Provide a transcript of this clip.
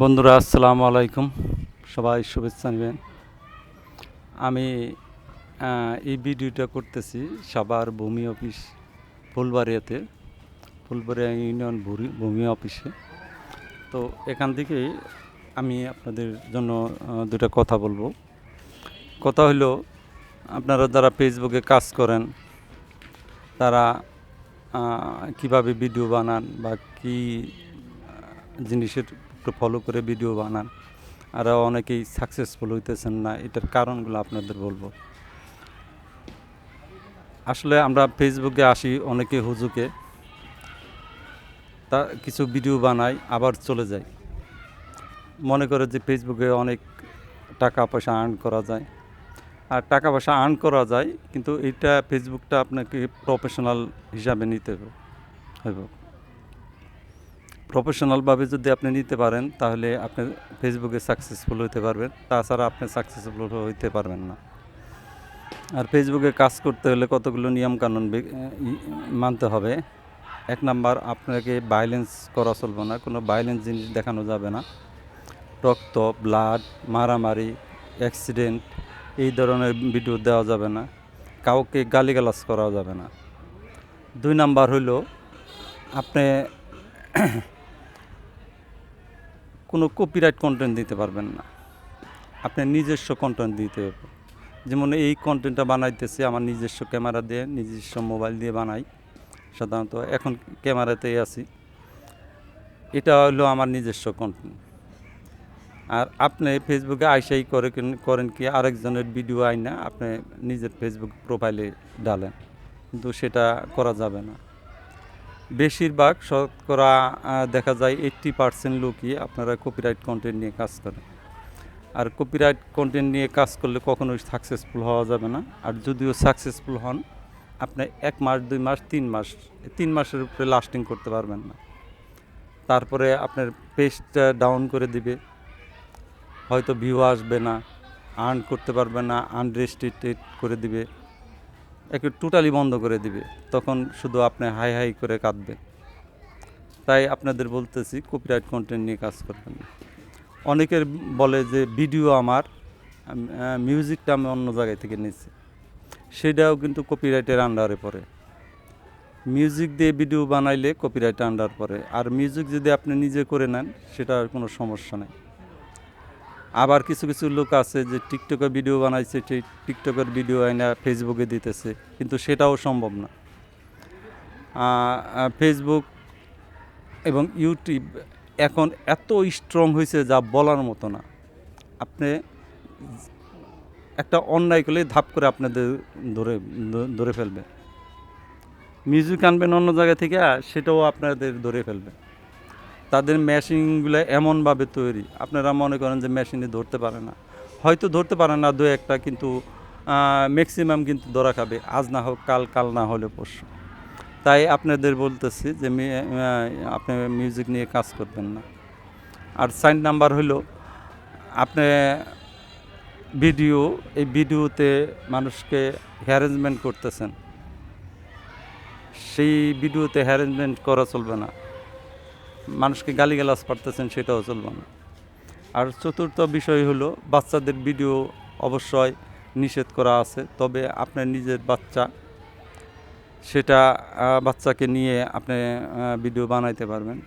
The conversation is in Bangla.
বন্ধুরা, আসসালামু আলাইকুম। সবাই শুভেচ্ছা নেবেন। আমি এই ভিডিওটা করতেছি সাবার ভূমি অফিস, ফুলবাড়িয়াতে, ফুলবাড়িয়া ইউনিয়ন ভূমি অফিসে। তো এখান থেকে আমি আপনাদের জন্য দুটা কথা বলব। কথা হলো, আপনারা যারা ফেসবুকে কাজ করেন, তারা কীভাবে ভিডিও বানান বা কি জিনিসের একটু ফলো করে ভিডিও বানান। আর অনেকেই সাকসেসফুল হইতেছেন না, এটার কারণগুলো আপনাদের বলব। আসলে আমরা ফেসবুকে আসি অনেকে হুজুকে। তা কিছু ভিডিও বানাই, আবার চলে যাই। মনে করে যে ফেসবুকে অনেক টাকা পয়সা আর্ন করা যায়। আর টাকা পয়সা আর্ন করা যায়, কিন্তু এটা ফেসবুকটা আপনাকে প্রফেশনাল হিসাবে নিতে হবে প্রফেশনালভাবে যদি আপনি নিতে পারেন, তাহলে আপনি ফেসবুকে সাকসেসফুল হতে পারবেন। তাছাড়া আপনি সাকসেসফুল হইতে পারবেন না। আর ফেসবুকে কাজ করতে হলে কতগুলো নিয়মকানুন মানতে হবে? এক নাম্বার, আপনাকে ভাইলেন্স করা চলবে না। কোনো ভাইলেন্স জিনিস দেখানো যাবে না। রক্ত ব্লাড মারামারি অ্যাক্সিডেন্ট এই ধরনের ভিডিও দেওয়া যাবে না। কাউকে গালিগালাজ করা যাবে না। দুই নাম্বার হইল, আপনি কোনো কপিরাইট কন্টেন্ট দিতে পারবেন না। আপনার নিজস্ব কন্টেন্ট দিতে হবে। যেমন এই কন্টেন্টটা বানাইতেছি, আমার নিজস্ব ক্যামেরা দিয়ে, নিজস্ব মোবাইল দিয়ে বানাই। সাধারণত এখন ক্যামেরাতেই আছি। এটা হলো আমার নিজস্ব কন্টেন্ট আর আপনি ফেসবুকে আইসাই করে করেন কি, আরেকজনের ভিডিও আইনা, আপনি নিজের ফেসবুক প্রোফাইলে ডালেন কিন্তু সেটা করা যাবে না। বেশিরভাগ শতকরা দেখা যায় এইট্টি পার্সেন্ট লোকই আপনারা কপিরাইট কন্টেন্ট নিয়ে কাজ করেন আর কপিরাইট কন্টেন্ট নিয়ে কাজ করলে কখনোই সাকসেসফুল হওয়া যাবে না। আর যদিও সাকসেসফুল হন, আপনি এক মাস, দুই মাস, তিন মাস তিন মাসের উপরে লাস্টিং করতে পারবেন না। তারপরে আপনার পেজটা ডাউন করে দিবে। হয়তো ভিউ আসবে না আর্ন করতে পারবে না আনরেস্ট্রিক্টেড করে দিবে। একে টোটালি বন্ধ করে দিবে। তখন শুধু আপনি হাই হাই করে কাঁদবে তাই আপনাদের বলতেছি কপিরাইট কন্টেন্ট নিয়ে কাজ করবেন অনেকের বলে যে, ভিডিও আমার মিউজিকটা আমি অন্য জায়গায় থেকে নিয়েছি সেটাও কিন্তু কপিরাইটের আন্ডারে পড়ে। মিউজিক দিয়ে ভিডিও বানাইলে কপিরাইট আন্ডার পড়ে। আর মিউজিক যদি আপনি নিজে করে নেন, সেটা আর কোনো সমস্যা নেই। আবার কিছু কিছু লোক আছে যে টিকটকে ভিডিও বানাইছে, সেই টিকটকের ভিডিও আইনা ফেসবুকে দিতেছে, কিন্তু সেটাও সম্ভব না। ফেসবুক এবং ইউটিউব এখন এত স্ট্রং হয়েছে যা বলার মতো না। আপনি একটা অন্যায় করলে ধাপ করে আপনাদের ধরে ধরে ফেলবে। মিউজিক আনবেন অন্য জায়গা থেকে, সেটাও আপনাদের ধরে ফেলবে। তাদের মেশিনগুলো এমনভাবে তৈরি। আপনারা মনে করেন যে মেশিনে ধরতে পারে না। হয়তো ধরতে পারে না, দু একটা কিন্তু ম্যাক্সিমাম কিন্তু ধরা খাবে। আজ না হোক, কাল কাল না হলে পরশু। তাই আপনাদের বলতেছি যে আপনি মিউজিক নিয়ে কাজ করবেন না। আর সাইন নাম্বার হলো, আপনি ভিডিও এই ভিডিওতে মানুষকে হ্যারেসমেন্ট করতেছেন। সেই ভিডিওতে হ্যারেসমেন্ট করা চলবে না। মানুষকে গালিগালাজ পারতেছেন সেটাও চলবে না। আর চতুর্থ বিষয় হলো, বাচ্চাদের ভিডিও অবশ্যই নিষেধ করা আছে, তবে আপনার নিজের বাচ্চা, সেটা বাচ্চাকে নিয়ে আপনি ভিডিও বানাইতে পারবেন।